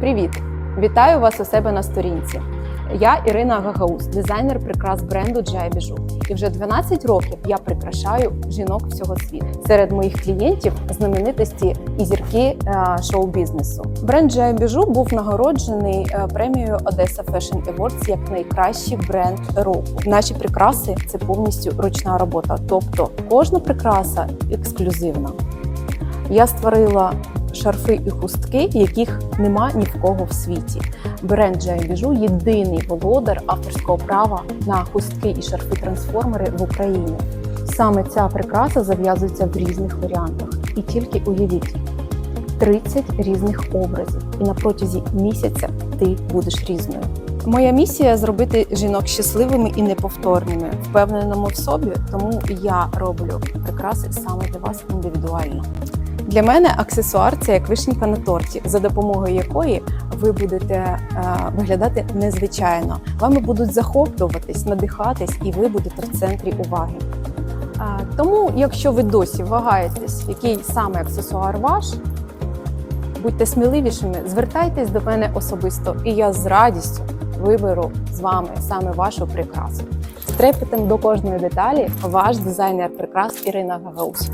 Привіт! Вітаю вас у себе на сторінці. Я Ірина Гагаус, дизайнер прикрас бренду Біжу. І вже 12 років я прикрашаю жінок всього світу. Серед моїх клієнтів знаменитості і зірки е, шоу-бізнесу. Бренд Біжу був нагороджений е, премією Odessa Fashion Awards як найкращий бренд року. Наші прикраси це повністю ручна робота, тобто кожна прикраса ексклюзивна. Я створила шарфи і хустки, яких нема ні в кого в світі. Бренд Джайбіжу єдиний володар авторського права на хустки і шарфи трансформери в Україні. Саме ця прикраса зав'язується в різних варіантах. І тільки уявіть 30 різних образів, і на протязі місяця ти будеш різною. Моя місія зробити жінок щасливими і неповторними, впевненими в собі, тому я роблю прикраси саме для вас індивідуально. Для мене аксесуар це як вишенька на торті, за допомогою якої ви будете е, виглядати незвичайно. Вами будуть захоплюватись, надихатись, і ви будете в центрі уваги. Е, тому, якщо ви досі вагаєтесь, який саме аксесуар ваш, будьте сміливішими, звертайтесь до мене особисто, і я з радістю виберу з вами саме вашу прикрасу. З трепетом до кожної деталі ваш дизайнер прикрас Ірина Гагаус.